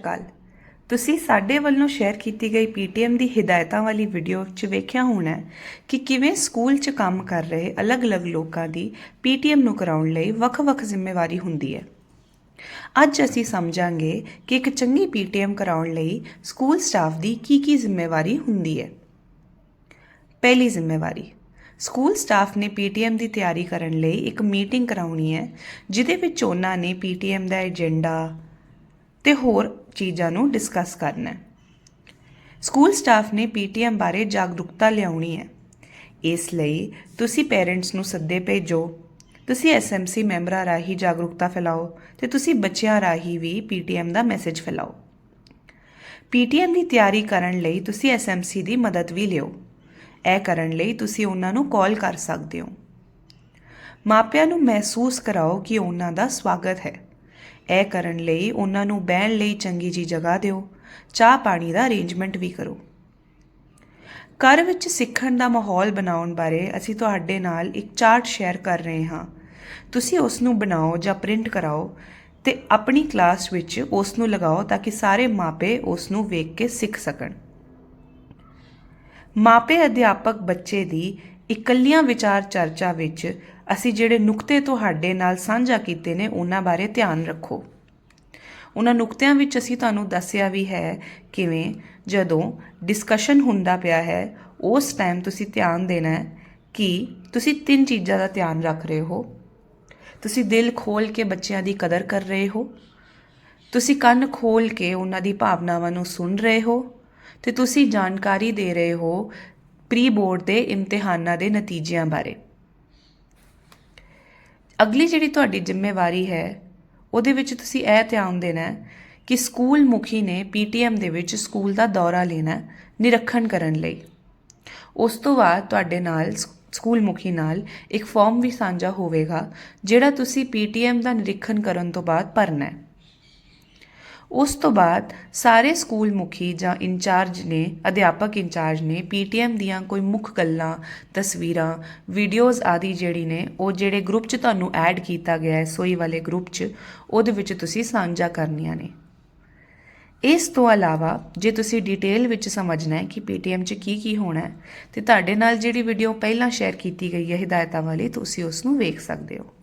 ਅਕਾਲ ਤੁਸੀਂ ਸਾਡੇ ਵੱਲੋਂ ਸ਼ੇਅਰ ਕੀਤੀ ਗਈ ਪੀਟੀਐਮ ਦੀ ਹਦਾਇਤਾਂ ਵਾਲੀ ਵੀਡੀਓ 'ਚ ਵੇਖਿਆ ਹੋਣਾ ਕਿ ਕਿਵੇਂ ਸਕੂਲ 'ਚ ਕੰਮ ਕਰ ਰਹੇ ਅਲੱਗ-ਅਲੱਗ ਲੋਕਾਂ ਦੀ ਪੀਟੀਐਮ ਨੂੰ ਕਰਾਉਣ ਲਈ ਵੱਖ-ਵੱਖ ਜ਼ਿੰਮੇਵਾਰੀ ਹੁੰਦੀ ਹੈ। ਅੱਜ ਅਸੀਂ ਸਮਝਾਂਗੇ ਕਿ ਇੱਕ ਚੰਗੀ ਪੀਟੀਐਮ ਕਰਾਉਣ ਲਈ ਸਕੂਲ ਸਟਾਫ ਦੀ ਕੀ-ਕੀ ਜ਼ਿੰਮੇਵਾਰੀ ਹੁੰਦੀ ਹੈ। ਪਹਿਲੀ ਜ਼ਿੰਮੇਵਾਰੀ ਸਕੂਲ ਸਟਾਫ ਨੇ ਪੀਟੀਐਮ ਦੀ ਤਿਆਰੀ ਕਰਨ ਲਈ ਇੱਕ ਮੀਟਿੰਗ ਕਰਾਉਣੀ ਹੈ ਜਿਦੇ ਵਿੱਚ ਉਹਨਾਂ ਨੇ ਪੀਟੀਐਮ ਦਾ ਏਜੰਡਾ ਤੇ ਹੋਰ ਚੀਜ਼ਾਂ ਨੂੰ ਡਿਸਕਸ ਕਰਨਾ ਹੈ। ਸਕੂਲ ਸਟਾਫ ਨੇ ਪੀਟੀਐਮ ਬਾਰੇ ਜਾਗਰੂਕਤਾ ਲਿਆਉਣੀ ਹੈ। ਇਸ ਲਈ ਤੁਸੀਂ ਪੇਰੈਂਟਸ ਨੂੰ ਸੱਦੇ ਭੇਜੋ। ਤੁਸੀਂ ਐਸਐਮਸੀ ਮੈਂਬਰਾਂ ਰਾਹੀਂ ਜਾਗਰੂਕਤਾ ਫੈਲਾਓ ਤੇ ਤੁਸੀਂ ਬੱਚਿਆਂ ਰਾਹੀਂ ਵੀ ਪੀਟੀਐਮ ਦਾ ਮੈਸੇਜ ਫੈਲਾਓ। ਪੀਟੀਐਮ ਦੀ ਤਿਆਰੀ ਕਰਨ ਲਈ ਤੁਸੀਂ ਐਸਐਮਸੀ ਦੀ ਮਦਦ ਵੀ ਲਿਓ। ਇਹ ਕਰਨ ਲਈ ਤੁਸੀਂ ਉਹਨਾਂ ਨੂੰ ਕਾਲ ਕਰ ਸਕਦੇ ਹੋ। ਮਾਪਿਆਂ ਨੂੰ ਮਹਿਸੂਸ ਕਰਾਓ ਕਿ ਉਹਨਾਂ ਦਾ ਸਵਾਗਤ ਹੈ। ਇਹ ਕਰਨ ਲਈ ਉਹਨਾਂ ਨੂੰ ਬਹਿਣ ਲਈ ਚੰਗੀ ਜੀ ਜਗ੍ਹਾ ਦਿਓ, ਚਾਹ ਪਾਣੀ ਦਾ ਅਰੇਂਜਮੈਂਟ ਵੀ ਕਰੋ। ਘਰ ਵਿੱਚ ਸਿੱਖਣ ਦਾ ਮਾਹੌਲ ਬਣਾਉਣ ਬਾਰੇ ਅਸੀਂ ਤੁਹਾਡੇ ਨਾਲ ਇੱਕ ਚਾਰਟ ਸ਼ੇਅਰ ਕਰ ਰਹੇ ਹਾਂ। ਤੁਸੀਂ ਉਸ ਨੂੰ ਬਣਾਓ ਜਾਂ ਪ੍ਰਿੰਟ ਕਰਾਓ ਤੇ ਆਪਣੀ ਕਲਾਸ ਵਿੱਚ ਉਸ ਨੂੰ ਲਗਾਓ ਤਾਂ ਕਿ ਸਾਰੇ ਮਾਪੇ ਉਸ ਨੂੰ ਵੇਖ ਕੇ ਸਿੱਖ ਸਕਣ। ਮਾਪੇ ਅਧਿਆਪਕ ਬੱਚੇ ਦੀ ਇਕੱਲੀਆਂ ਵਿਚਾਰ ਚਰਚਾ ਵਿੱਚ ਅਸੀਂ ਜਿਹੜੇ ਨੁਕਤੇ ਤੁਹਾਡੇ ਨਾਲ ਸਾਂਝਾ ਕੀਤੇ ਨੇ, ਉਹਨਾਂ ਬਾਰੇ ਧਿਆਨ ਰੱਖੋ। ਉਹਨਾਂ ਨੁਕਤਿਆਂ ਵਿੱਚ ਅਸੀਂ ਤੁਹਾਨੂੰ ਦੱਸਿਆ ਵੀ ਹੈ ਕਿਵੇਂ ਜਦੋਂ ਡਿਸਕਸ਼ਨ ਹੁੰਦਾ ਪਿਆ ਹੈ, ਉਸ ਟਾਈਮ ਤੁਸੀਂ ਧਿਆਨ ਦੇਣਾ ਹੈ ਕਿ ਤੁਸੀਂ ਤਿੰਨ ਚੀਜ਼ਾਂ ਦਾ ਧਿਆਨ ਰੱਖ ਰਹੇ ਹੋ। ਤੁਸੀਂ ਦਿਲ ਖੋਲ ਕੇ ਬੱਚਿਆਂ ਦੀ ਕਦਰ ਕਰ ਰਹੇ ਹੋ। ਤੁਸੀਂ ਕੰਨ ਖੋਲ ਕੇ ਉਹਨਾਂ ਦੀ ਭਾਵਨਾਵਾਂ ਨੂੰ ਸੁਣ ਰਹੇ ਹੋ ਤੇ ਤੁਸੀਂ ਜਾਣਕਾਰੀ ਦੇ ਰਹੇ ਹੋ ਪ੍ਰੀ ਬੋਰਡ ਦੇ ਇਮਤਿਹਾਨਾਂ ਦੇ ਨਤੀਜਿਆਂ ਬਾਰੇ। ਅਗਲੀ ਜਿਹੜੀ ਤੁਹਾਡੀ ਜ਼ਿੰਮੇਵਾਰੀ ਹੈ ਉਹਦੇ ਵਿੱਚ ਤੁਸੀਂ ਇਹ ਧਿਆਨ ਦੇਣਾ ਕਿ ਸਕੂਲ ਮੁਖੀ ਨੇ ਪੀਟੀਐਮ ਦੇ ਵਿੱਚ ਸਕੂਲ ਦਾ ਦੌਰਾ ਲੈਣਾ ਹੈ, ਨਿਰੀਖਣ ਕਰਨ ਲਈ। ਉਸ ਤੋਂ ਬਾਅਦ ਤੁਹਾਡੇ ਨਾਲ ਸਕੂਲ ਮੁਖੀ ਨਾਲ ਇੱਕ ਫਾਰਮ ਵੀ ਸਾਂਝਾ ਹੋਵੇਗਾ ਜਿਹੜਾ ਤੁਸੀਂ ਪੀਟੀਐਮ ਦਾ ਨਿਰੀਖਣ ਕਰਨ ਤੋਂ ਬਾਅਦ ਭਰਨਾ ਹੈ। ਉਸ ਤੋਂ ਬਾਅਦ ਸਾਰੇ ਸਕੂਲ ਮੁਖੀ ਜਾਂ ਇੰਚਾਰਜ ਨੇ, ਅਧਿਆਪਕ ਇੰਚਾਰਜ ਨੇ ਪੀਟੀਐਮ ਦੀਆਂ ਕੋਈ ਮੁੱਖ ਗੱਲਾਂ, ਤਸਵੀਰਾਂ, ਵੀਡੀਓਜ਼ ਆਦਿ ਜਿਹੜੀ ਨੇ, ਉਹ ਜਿਹੜੇ ਗਰੁੱਪ 'ਚ ਤੁਹਾਨੂੰ ਐਡ ਕੀਤਾ ਗਿਆ ਹੈ, ਸੋਈ ਵਾਲੇ ਗਰੁੱਪ 'ਚ, ਉਹਦੇ ਵਿੱਚ ਤੁਸੀਂ ਸਾਂਝਾ ਕਰਨੀਆਂ ਨੇ। ਇਸ ਤੋਂ ਇਲਾਵਾ ਜੇ ਤੁਸੀਂ ਡਿਟੇਲ ਵਿੱਚ ਸਮਝਣਾ ਹੈ ਕਿ ਪੀਟੀਐਮ 'ਚ ਕੀ ਕੀ ਹੋਣਾ ਹੈ, ਤੇ ਤੁਹਾਡੇ ਨਾਲ ਜਿਹੜੀ ਵੀਡੀਓ ਪਹਿਲਾਂ ਸ਼ੇਅਰ ਕੀਤੀ ਗਈ ਹੈ, ਹਿਦਾਇਤਾਂ ਵਾਲੀ, ਤੁਸੀਂ ਉਸ ਨੂੰ ਵੇਖ ਸਕਦੇ ਹੋ।